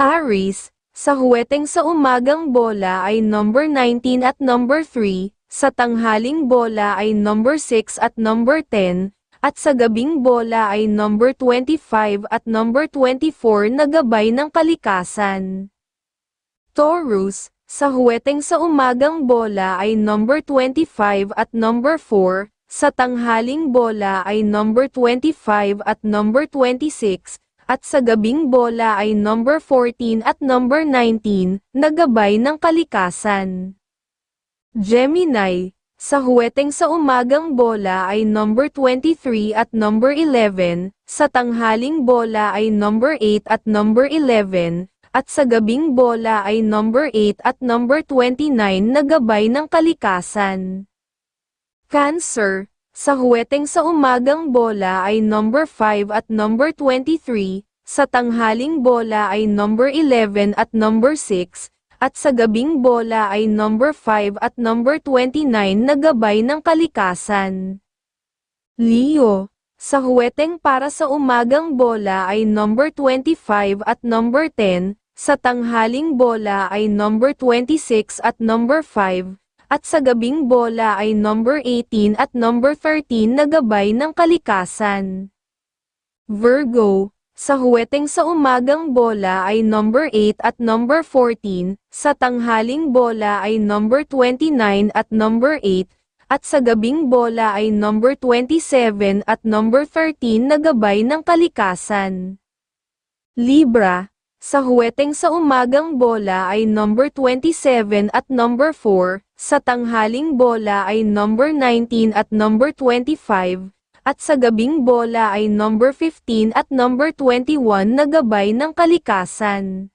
Aris, sa huweteng sa umagang bola ay number 19 at number 3, sa tanghaling bola ay number 6 at number 10, at sa gabing bola ay number 25 at number 24 na gabay ng kalikasan. Taurus, sa huweteng sa umagang bola ay number 25 at number 4, sa tanghaling bola ay number 25 at number 26, at sa gabing bola ay number 14 at number 19, na gabay ng kalikasan. Gemini, sa huweteng sa umagang bola ay number 23 at number 11, sa tanghaling bola ay number 8 at number 11, at sa gabing bola ay number 8 at number 29 na gabay ng kalikasan. Cancer, sa huweteng sa umagang bola ay number 5 at number 23, sa tanghaling bola ay number 11 at number 6, at sa gabing bola ay number 5 at number 29 na gabay ng kalikasan. Leo, sa huweteng para sa umagang bola ay number 25 at number 10, sa tanghaling bola ay number 26 at number 5, at sa gabing bola ay number 18 at number 13 na gabay ng kalikasan. Virgo, sa huweteng sa umagang bola ay number 8 at number 14, sa tanghaling bola ay number 29 at number 8, at sa gabing bola ay number 27 at number 13 na gabay ng kalikasan. Libra, sa huweteng sa umagang bola ay number 27 at number 4, sa tanghaling bola ay number 19 at number 25, at sa gabing bola ay number 15 at number 21 na gabay ng kalikasan.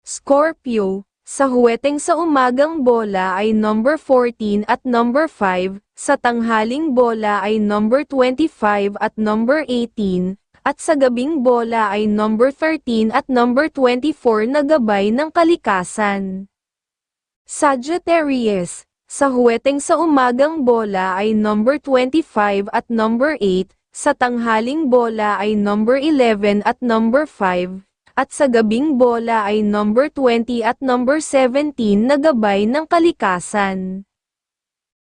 Scorpio, sa huweteng sa umagang bola ay number 14 at number 5, sa tanghaling bola ay number 25 at number 18, at sa gabing bola ay number 13 at number 24 na gabay ng kalikasan. Sagittarius, sa huweteng sa umagang bola ay number 25 at number 8, sa tanghaling bola ay number 11 at number 5, at sa gabing bola ay number 20 at number 17 na gabay ng kalikasan.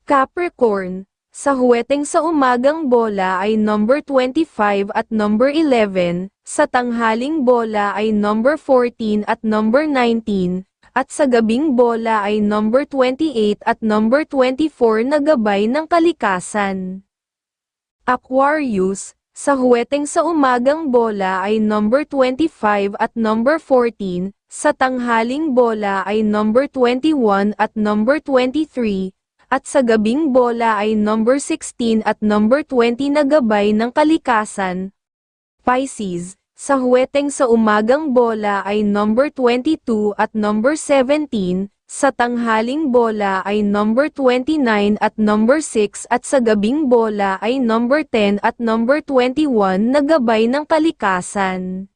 Capricorn, sa huweteng sa umagang bola ay number 25 at number 11, sa tanghaling bola ay number 14 at number 19, at sa gabing bola ay number 28 at number 24 na gabay ng kalikasan. Aquarius, sa huweteng sa umagang bola ay number 25 at number 14, sa tanghaling bola ay number 21 at number 23, at sa gabing bola ay number 16 at number 20 na gabay ng kalikasan. Pisces, sa huweteng sa umagang bola ay number 22 at number 17, sa tanghaling bola ay number 29 at number 6 at sa gabing bola ay number 10 at number 21 na gabay ng kalikasan.